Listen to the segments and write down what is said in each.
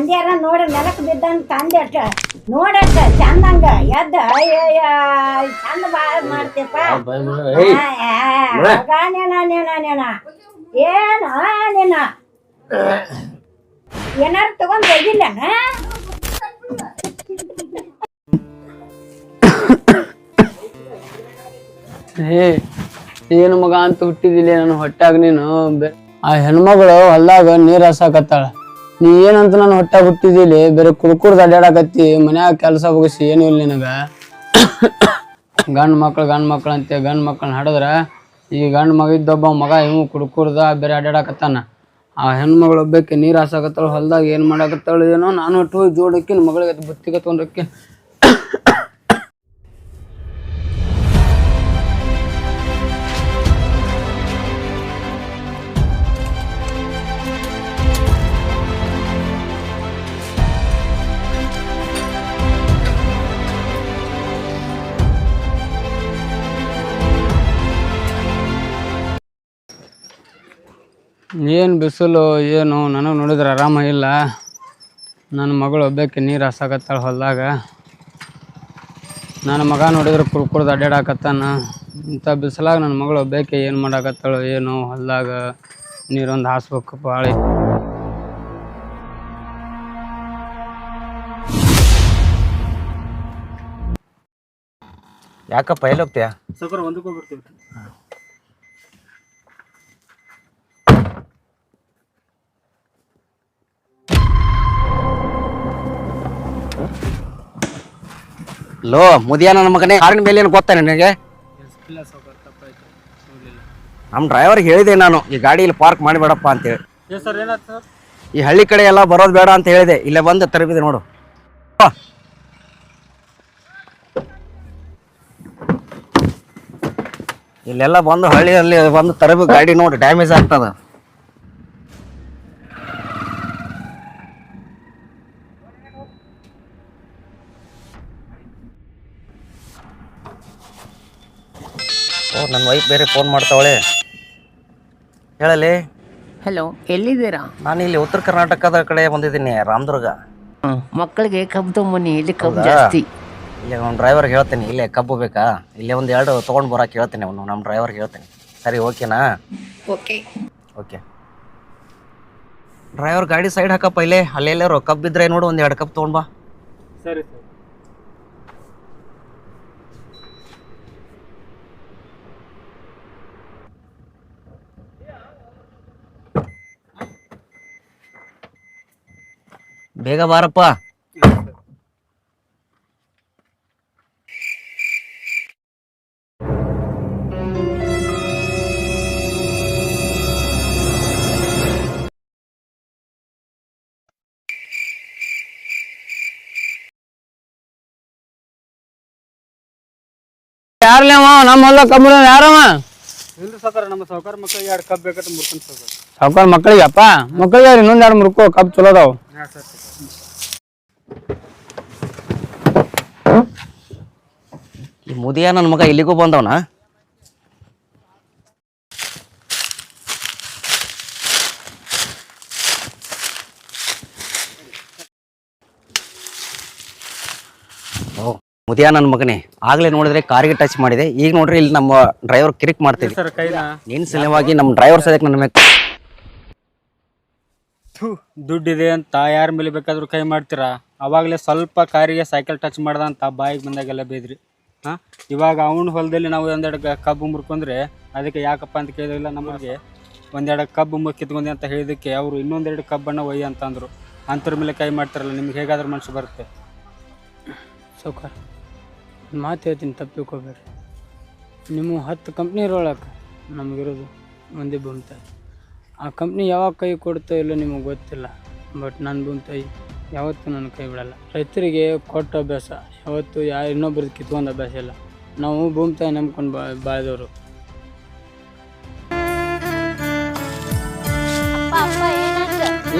ಕಂದ್ಯಾರ ನೋಡ ನೆಲಕ್ಕೆ ಬಿದ್ದ ತಂದೆ ಅಷ್ಟ ನೋಡಷ್ಟ ಚಂದಂಗ ಎದ್ದ. ಅಯ್ಯಯ್ಯ ಚಂದ ಬಾಳ ನೇನ ನೇನ ನೇನ. ಏನ ನೀನ. ಏನಾರ ತಗೊಂಡ್ ಹೋಗಿಲ್ಲ ಏ ಏನು ಮಗ ಅಂತ ಹುಟ್ಟಿದಿಲ್ಲ ನಾನು ಹೊಟ್ಟಾಗ ನೀನು? ಬೆ- ಆ ಹೆಣ್ಮಗಳು ಹೊಲ್ದಾಗ ನೀರ್ ಹಸಾಕತ್ತಾಳ. ನೀ ಏನಂತ ನಾನು ಹೊಟ್ಟ ಬಿಟ್ಟಿದ್ದೀಲಿ? ಬೇರೆ ಕುಡ್ಕುಡ್ದು ಅಡ್ಡಾಡಕತ್ತಿ ಮನ್ಯಾಗ ಕೆಲಸ ಮುಗಿಸಿ ಏನು ಇಲ್ಲ ನಿನಗ. ಗಂಡು ಮಕ್ಳು ಗಂಡು ಮಕ್ಳು ಅಂತ, ಗಂಡು ಮಕ್ಳನ್ನ ಹಡದ್ರ ಈ ಗಂಡು ಮಗ ಇದ್ದೊಬ್ಬ ಮಗ ಇವು ಕುಡ್ಕುರ್ದ ಬೇರೆ ಅಡ್ಡಾಡಕತ್ತಾನ ಆ ಹೆಣ್ಮಗಳು ಒಬ್ಬಕ್ಕೆ ನೀರು ಹಾಸಾಕತ್ತಾಳು, ಹೊಲ್ದಾಗ ಏನು ಮಾಡಾಕತ್ತಾಳು ಏನೋ, ನಾನು ಒಟ್ಟು ಹೋಗಿ ಜೋಡಕ್ಕಿ ಮಗಳಿಗೆ ಬುತ್ತಿಗೆ ಕತ್ಕೊಂಡಕ್ಕಿ ಏನು ಬಿಸಿಲು ಏನು? ನನಗೆ ನೋಡಿದ್ರೆ ಆರಾಮ ಇಲ್ಲ. ನನ್ನ ಮಗಳು ಒಬ್ಬಕ್ಕೆ ನೀರು ಹಸಾಕತ್ತಾಳ ಹೊಲ್ದಾಗ. ನನ್ನ ಮಗ ನೋಡಿದ್ರೆ ಕುರ್ಕುರ್ದು ಅಡ್ಡಾಡಕತ್ತಾನ ಇಂಥ ಬಿಸಿಲಾಗ ನನ್ನ ಮಗಳು ಒಬ್ಬಕ್ಕೆ ಏನು ಮಾಡಾಕತ್ತಾಳು ಏನು ಹೊಲ್ದಾಗ ನೀರೊಂದು ಹಾಸ್ಬೇಕು ಭಾಳ ಯಾಕಪ್ಪ ಎಲ್ಲಿ ಹೋಗ್ತೀಯಾ? ಸಕ್ರ ಒಂದಕ್ಕೆ ಹೋಗ್ಬಿಡ್ತೀವಿ. ಲೋ ಮುದಿಯ ನನ್ನ ಮಗನೇ ಕಾರಿನ ಮೇಲೆ ಏನು ಗೊತ್ತಾ ನಿನಗೆ? ನಮ್ಮ ಡ್ರೈವರ್ಗೆ ಹೇಳಿದೆ ನಾನು ಈ ಗಾಡಿ ಇಲ್ಲಿ ಪಾರ್ಕ್ ಮಾಡಿಬೇಡಪ್ಪ ಅಂತೇಳಿ. ಸರ್ ಏನಾಯ್ತು ಸರ್? ಈ ಹಳ್ಳಿ ಕಡೆ ಎಲ್ಲ ಬರೋದು ಬೇಡ ಅಂತ ಹೇಳಿದೆ ಇಲ್ಲೇ ಬಂದು ತರಬಿದೆ ನೋಡು. ಇಲ್ಲೆಲ್ಲ ಬಂದು ಹಳ್ಳಿಯಲ್ಲಿ ಬಂದು ತರಬೇಕು ಗಾಡಿ ನೋಡಿ ಡ್ಯಾಮೇಜ್ ಆಗ್ತದ. ನನ್ನ ವೈಫ್ ಬೇರೆ ಫೋನ್ ಮಾಡ್ತಾವಳೆ. ಹೇಳಲಿ? ಹಲೋ ಎಲ್ಲಿದ್ದೀರಾ? ನಾನು ಇಲ್ಲಿ ಉತ್ತರ ಕರ್ನಾಟಕದ ಕಡೆ ಬಂದಿದ್ದೀನಿ ರಾಮದುರ್ಗ. ಮಕ್ಕಳಿಗೆ ಕಬ್ಬು ತೊಗೊಂಬನ್ನಿ ಇಲ್ಲಿ ಕಬ್ಬು? ಜಾಸ್ತಿ. ಇಲ್ಲೇ ನಮ್ಮ ಡ್ರೈವರ್ಗೆ ಹೇಳ್ತೀನಿ ಇಲ್ಲೇ ಕಬ್ಬು ಬೇಕಾ? ಇಲ್ಲೇ ಒಂದು ಎರಡು ತೊಗೊಂಡು ಬರೋಕೆ ಹೇಳ್ತೀನಿ ಅವನು ನಮ್ಮ ಡ್ರೈವರ್ಗೆ ಹೇಳ್ತೀನಿ. ಸರಿ ಓಕೆನಾ? ಓಕೆ. ಓಕೆ. ಡ್ರೈವರ್ ಗಾಡಿ ಸೈಡ್ ಹಾಕಪ್ಪ ಇಲ್ಲೇ ಅಲ್ಲೆಲ್ಲರೂ ಕಬ್ಬಿದ್ರೆ ನೋಡು ಒಂದು ಎರಡು ಕಪ್ ತೊಗೊಂಡು ಬಾ. ಸರಿ ಸರ್. ಬೇಗ ಬಾರಪ್ಪ. ಯಾರ್ಲೇವ ನಮ್ಮ ಹೊಲ ಕಬ್ಬು ಯಾರವ? ಇಲ್ರಿ ಸೌಕರ್ ನಮ್ಮ ಸೌಕರ್ ಮಕ್ಕಳಿಗೆ ಎರಡು ಬೇಕ ಬೇಕಂತ ಮುರ್ಕೊಂಡು ಸೌಕರ್ ಮಕ್ಕಳಿಗೆ ಅಪ್ಪ ಮಕ್ಕಳಿಗೆ ಇನ್ನೊಂದ್ ಎರಡು ಮುರ್ಕೋ ಕಬ್ ಚಲೋ ಅದಾವ. ಸರ್. ಈ ಮುದಿಯ ನನ್ನ ಮಗ ಇಲ್ಲಿಗೂ ಬಂದವನ? ಓ ಮುದಿಯ ನನ್ನ ಮಗನೇ. ಆಗ್ಲೇ ನೋಡಿದ್ರೆ ಕಾರಿಗೆ ಟಚ್ ಮಾಡಿದೆ. ಈಗ ನೋಡ್ರಿ ಇಲ್ಲಿ ನಮ್ಮ ಡ್ರೈವರ್ ಕಿರಿಕ್ ಮಾಡ್ತೀವಿ ನಿನ್ ಸಲುವಾಗಿ ನಮ್ಮ ಡ್ರೈವರ್ ಸದ್ಯಕ್ಕೆ ನನ್ನ ಮೇಲೆ ದುಡ್ಡಿದೆ ಅಂತ ಯಾರ ಮೇಲೆ ಬೇಕಾದ್ರೂ ಕೈ ಮಾಡ್ತೀರಾ? ಅವಾಗಲೇ ಸ್ವಲ್ಪ ಕಾರಿಗೆ ಸೈಕಲ್ ಟಚ್ ಮಾಡ್ದ ಅಂತ ಬಾಯಿಗೆ ಬಂದಾಗೆಲ್ಲ ಬೇದ್ರಿ. ಹಾಂ? ಇವಾಗ ಅವನ ಹೊಲದಲ್ಲಿ ನಾವು ಒಂದೆರಡು ಕಬ್ಬು ಮುರ್ಕೊಂಡ್ರೆ ಅದಕ್ಕೆ ಯಾಕಪ್ಪ ಅಂತ ಕೇಳಿಲ್ಲ ನಮಗೆ? ಒಂದೆರಡು ಕಬ್ಬು ಮು ಕಿತ್ಕೊಂಡೆ ಅಂತ ಹೇಳಿದಕ್ಕೆ ಅವರು ಇನ್ನೊಂದೆರಡು ಕಬ್ಬನ್ನು ಒಯ್ಯ ಅಂತ ಅಂದರು. ಅಂತರ ಮೇಲೆ ಕೈ ಮಾಡ್ತಾರಲ್ಲ, ನಿಮ್ಗೆ ಹೇಗಾದ್ರೂ ಮನಸ್ಸು ಬರುತ್ತೆ? ಸೌಕರ್ ಮಾತು ಹೇಳ್ತೀನಿ ತಪ್ಪಿಕೋಬೇಡ್ರಿ ನಿಮ್ಮ ಹತ್ತು ಕಂಪ್ನಿ ಇರೋಳಕ್ಕೆ ನಮಗಿರೋದು ಒಂದೇ ಭೂಮಿತಾಯಿ ಆ ಕಂಪ್ನಿ ಯಾವಾಗ ಕೈ ಕೊಡ್ತೋ ಇಲ್ಲ ನಿಮಗೆ ಗೊತ್ತಿಲ್ಲ ಬಟ್ ನನ್ನ ಭೂಮಿತಾಯಿ ಯಾವತ್ತೂ ನನ್ನ ಕೈ ಬಿಡಲ್ಲ. ರೈತರಿಗೆ ಕೊಟ್ಟ ಅಭ್ಯಾಸ ಯಾವತ್ತೂ ಯಾ ಇನ್ನೊಬ್ರದ್ದು ಕಿತ್ಕೊಂಡು ಅಭ್ಯಾಸ ಇಲ್ಲ. ನಾವು ಭೂಮಿತಾಯಿ ನಂಬ್ಕೊಂಡು ಬಾ ಬಾಳಿದವರು.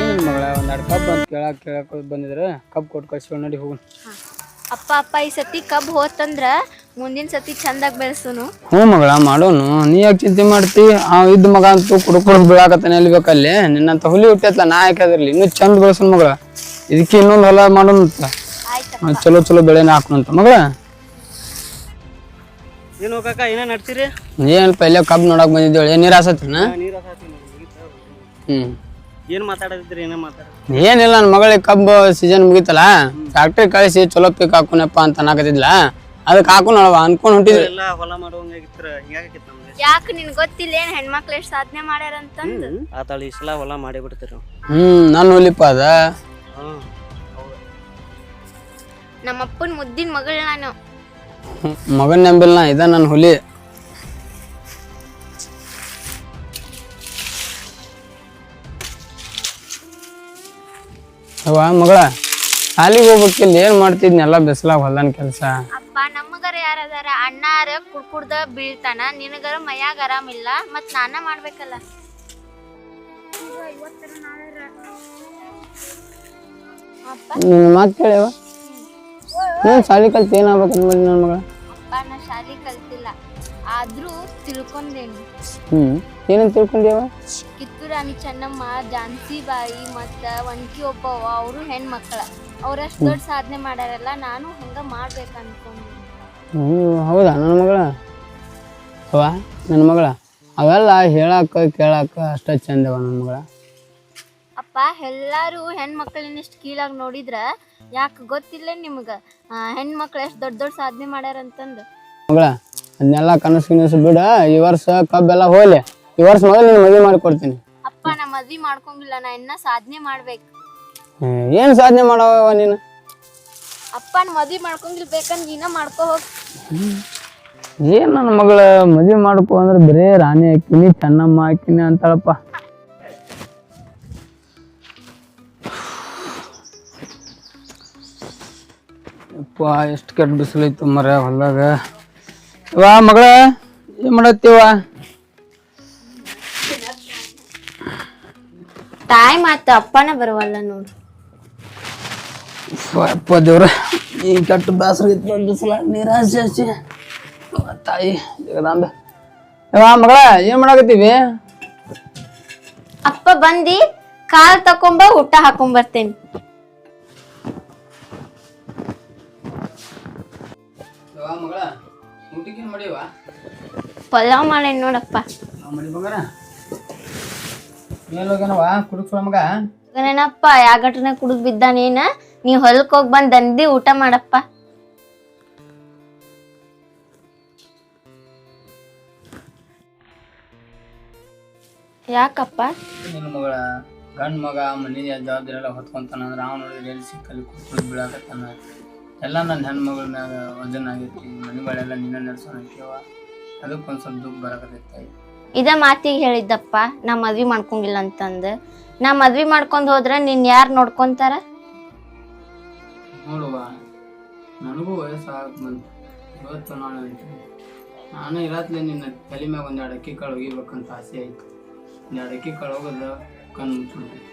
ಏನಿಲ್ಲ ಮಗಳ ಒಂದೆರಡು ಕಬ್ಬು ಅಂತ ಕೇಳಕ್ಕೆ ಕೇಳಕ್ಕೆ ಬಂದಿದ್ರೆ ಕಬ್ಬು ಕೊಟ್ಟು ಕಳ್ಸಿ ನಡಿ ಹೋಗೋಣ. ಅಪ್ಪ ಅಪ್ಪ ಈ ಸತಿ ಕಬ್ ಹೋತಂದ್ರ ಮುಂದಿನ ಸತಿ ಚಂದಾಗಿ ಬೆಳೆಸೋನು. ಹ್ಞೂ ಮಗಳ ಮಾಡೋನು. ನೀ ಯಾಕೆ ಚಿಂತೆ ಮಾಡ್ತಿ? ಆ ಇದ್ದ ಮಗ ಅಂತೂ ಕುಡ್ಕೊಂಡು ಬೀಳಾಕತ್ತಾನೆ ಅಲ್ಲಿ ಬೇಕಲ್ಲಿ ನಿನ್ನಂತ ಹುಲಿ ಹುಟ್ಟೈತ್ಲ ನಾ ಯಾಕಾದ್ರಲ್ಲಿ ಇನ್ನೂ ಚಂದ ಬೆಳೆಸೋನು ಮಗಳ. ಇದಕ್ಕೆ ಇನ್ನೊಂದು ಹೊಲ ಮಾಡೋಣಂತ ಚಲೋ ಚಲೋ ಬೆಳೆನ ಹಾಕೋಣಂತ ಮಗಳ. ಏನು ಕಾಕ ಏನ ನಡ್ತೀರಿ ಕಬ್ಬು ನೋಡಕ್ ಬಂದಿದ್ದೇಳಿ ಏನ್ ನೀರ್ ಹಾಸತ್ರಿನ? ನೀರು ಹ್ಮ್. ಏನು ಮಾತಾಡಿದ್ರಿ ಏನೋ ಮಾತಾಡ ಏನಿಲ್ಲ ನನ್ನ ಮಗಳಿಗೆ ಕಬ್ಬು ಸೀಸನ್ ಮುಗಿತಲ್ಲ? ಫ್ಯಾಕ್ಟ್ರಿ ಕಳಿಸಿ ಚಲೋ ಪಿಕ್ ಹಾಕೋನಪ್ಪ ಅಂತ ಅನ್ನಕತ್ತಿದ್ಲ. ಅದಕ್ಕೆ ನೋಡವ ಅನ್ಕೊಂಡ್ ಹೊಂಟಿದ್ರಿ ಎಲ್ಲ ಹೊಲ ಮಾಡುವಂಗಾಗಿತ್ರ ಹಿಂಗಾಗಿತ್ತು ನಮ್ಗೆ. ಯಾಕೆ ನಿನ್ ಗೊತ್ತಿಲ್ಲ ಏನ್ ಹೆಣ್ಮಕ್ಳು ಎಷ್ಟು ಸಾಧನೆ ಮಾಡ್ಯಾರ ಅಂತಂದು ಆತಾಳ ಈ ಸಲ ಹೊಲ ಮಾಡಿ ಬಿಡ್ತೀರಿ ಹ್ಮ್ ನಾನು ಹೊಲಿಪ್ಪ ಅದ. ನಮ್ಮಪ್ಪನ ಮುದ್ದಿನ ಮಗಳು ನಾನು. ಮಗನ್ ನಂಬಿಲ್ಲ ಇದ ನನ್ನ ಹುಲಿ. ಅವ್ವ ಮಗಳ ಶಾಲಿಗೆ ಹೋಗ್ಬೇಕಿಲ್ಲ ಏನ್ ಮಾಡ್ತಿದ್ನೆಲ್ಲ ಬಿಸ್ಲಾಗ ಹೊಲ್ದನ್ ಕೆಲಸ. ಅಪ್ಪ ನಮ್ಮಗರ ಯಾರದಾರ? ಅಣ್ಣಾರ ಕುಡ್ಕುಡ್ದ ಬೀಳ್ತಾನ. ನಿನಗರ ಮೈಯಾಗ ಆರಾಮಿಲ್ಲ. ಮತ್ ನಾನ ಮಾಡ್ಬೇಕಲ್ಲ. ಅಪ್ಪ ನಿನ್ನ ಮಾತು ಕೇಳ್ಯವ ನೀನ್ ಶಾಲಿ ಕಲ್ತು ಏನಾಗ್ಬೇಕು ಅನ್ಬೇಡಿ ನನ್ನ ಮಗಳ. ನಾ ಶಾಲಿ ಕಲ್ತಿಲ್ಲ. ಆದ್ರೂ ತಿಳ್ಕೊಂಡೇನಿ. ಹ್ಮ್. ಏನಂತ ತಿಳ್ಕೊಂಡ್ಯವ? ಕಿತ್ತೂರು ರಾಣಿ ಚೆನ್ನಮ್ಮ ಜಾನ್ಸಿ ಬಾಯಿ ಮತ್ತ ಒಂಟಿ ಒಬ್ಬವ ಅವರು ಹೆಣ್ಮಕ್ಳ. ಅವ್ರಷ್ಟು ದೊಡ್ಡ ಸಾಧನೆ ಮಾಡ್ಯಾರಲ್ಲ ನಾನು ಹಂಗ ಮಾಡ್ಬೇಕು ಅನ್ಕೊಂಡೆ ಹ್ಮ್ ಹೌದಾ ನನ್ನ ಮಗಳ? ಅವ ನನ್ನ ಮಗಳ. ಅವೆಲ್ಲ ಹೇಳಾಕ ಕೇಳಾಕ ಅಷ್ಟ ಚಂದವ ನನ್ನ ಮಗಳ. ಅಪ್ಪ ಎಲ್ಲರೂ ಹೆಣ್ಮಕ್ಳನ್ನ ಇಷ್ಟು ಕೀಳಾಗಿ ನೋಡಿದ್ರ ಯಾಕೆ ಗೊತ್ತಿಲ್ಲ ನಿಮ್ಗೆ? ಹೆಣ್ಮಕ್ಳು ಎಷ್ಟು ದೊಡ್ಡ ದೊಡ್ಡ ಸಾಧನೆ ಮಾಡ್ಯಾರ ಅಂತಂದು ಮಗಳ ಅದನ್ನೆಲ್ಲ ಕನಸು ಗಿನಸು ಬಿಡ ಈ ವರ್ಷ ಕಬ್ಬೆಲ್ಲ ಹೋಗ್ಲಿ. ಈ ವರ್ಷ ಮೊದಲು ನಿನ್ನ ಮದುವೆ ಮಾಡ್ಕೊಡ್ತೀನಿ. ಅಪ್ಪ ನಾ ಮದ್ವಿ ಮಾಡ್ಕೊಂಗಿಲ್ಲ ನಾ ಇನ್ನ ಸಾಧನೆ ಮಾಡ್ಬೇಕು. ಏನು ಸಾಧನೆ ಮಾಡವ ನೀನು? ಅಪ್ಪ ನಾ ಮದ್ವಿ ಮಾಡ್ಕೊಂಗಿಲ್ಲ ಬೇಕಂದ್ ನೀನ ಮಾಡ್ಕೋ ಹೋಗ್. ಏನ್ ನನ್ನ ಮಗಳ ಮದುವೆ ಮಾಡ್ಕೊ ಅಂದ್ರೆ ಬರೇ ರಾಣಿ ಹಾಕಿನಿ ಚೆನ್ನಮ್ಮ ಹಾಕಿನಿ ಅಂತಾಳಪ್ಪ. ಯಪ್ಪ ಎಷ್ಟು ಕೆಟ್ಟ ಬಿಸಿಲೈತು ಮರ ಹೊಲ್ದಾಗ. ವಾ ಮಗಳ ಏನ್ ಮಾಡತ್ತೀವ? ಟೈಮ್ ಆತ ಅಪ್ಪನ ಬರವಲ್ಲ ನೋಡು. ಅಪ್ಪ ದೇವ್ರ ಈ ಕೆಟ್ಟ ಬೇಸರ ಇತ್ತು ಬಿಸಿಲ ಹಚ್ಚಿ ತಾಯಿ ಜಗದಾಂಬೆ. ಮಗಳ ಏನ್ ಮಾಡಾಕತ್ತೀವಿ? ಅಪ್ಪ ಬಂದಿ ಕಾಲ್ ತಕೊಂಬ ಊಟ ಹಾಕೊಂಡ್ ಬರ್ತೇನೆ ಮಗಳ ಊಟಕ್ಕೆ ಮಾಡಿವ? ಪಲಾವ್ ನೋಡಪ್ಪ. ಮಡಿ ಮಗನ ಮೇಲೋಗೇನವ ಕುಡುಕ್ಸೋ ಮಗ? ಏನಪ್ಪ ಯಾಗಟನೆ ಕುಡಿದ್ ಬಿದ್ದಾನೇನ ನೀ ಹೊಲಕ್ ಹೋಗಿ ಬಂದ್ ದಂದಿ ಊಟ ಮಾಡಪ್ಪ. ಯಾಕಪ್ಪ? ನಿನ್ನ ಮಗಳ ಗಂಡ ಮಗ ಮನೆ ಜವಾಬ್ದಾರಿ ಎಲ್ಲ ಹೊತ್ಕೊಂತಾನ ಅಂದ್ರೆ ಅವ್ನು ನೋಡಿದ್ರೆ ಎಲ್ಲಿ ಸಿಕ್ಕಲ್ಲಿ ಕುತ್ಕೊಂಡು ಬೀಳಾಕತ್ತಾನ? ಎಲ್ಲ ನನ್ನ ಹೆಣ್ಮಗಳ ಮ್ಯಾಗ ವಜನ್ ಆಗೈತಿ ಮನೆಗಳೆಲ್ಲ ನಿನ್ನ ನಡ್ಸೋಣಕ್ಕಿವ ಅದಕ್ಕೊಂದು ಸ್ವಲ್ಪ ದುಃಖ ಬರಕತ್ತೈತಿ ಇದೇ ಮಾತಿಗೆ ಹೇಳಿದ್ದಪ್ಪ ನಾ ಮದ್ವಿ ಮಾಡ್ಕೊಂಗಿಲ್ಲ ಅಂತಂದು. ನಾ ಮದ್ವಿ ಮಾಡ್ಕೊಂಡು ಹೋದ್ರೆ ನಿನ್ ಯಾರ್ ನೋಡ್ಕೊಂತಾರ? ನೋಡುವ. ನನಗೂ ವಯಸ್ಸಾಗಕ್ ಬಂತು. ಇವತ್ತು ನಾನು ನಾನು ಇರತ್ಲೆ ನಿನ್ನ ತಲೆ ಮ್ಯಾಗ ಒಂದೆರಡು ಅಕ್ಕಿ ಕಾಳು ಒಗಿಬೇಕಂತ ಆಸೆ ಆಯ್ತು. ಒಂದೆರಡು ಅಕ್ಕಿ ಕಾಳು ಹೋಗೋದು ಕಣ್ಣು ಮುಚ್ಚಿಬಿಡ್ತೀನಿ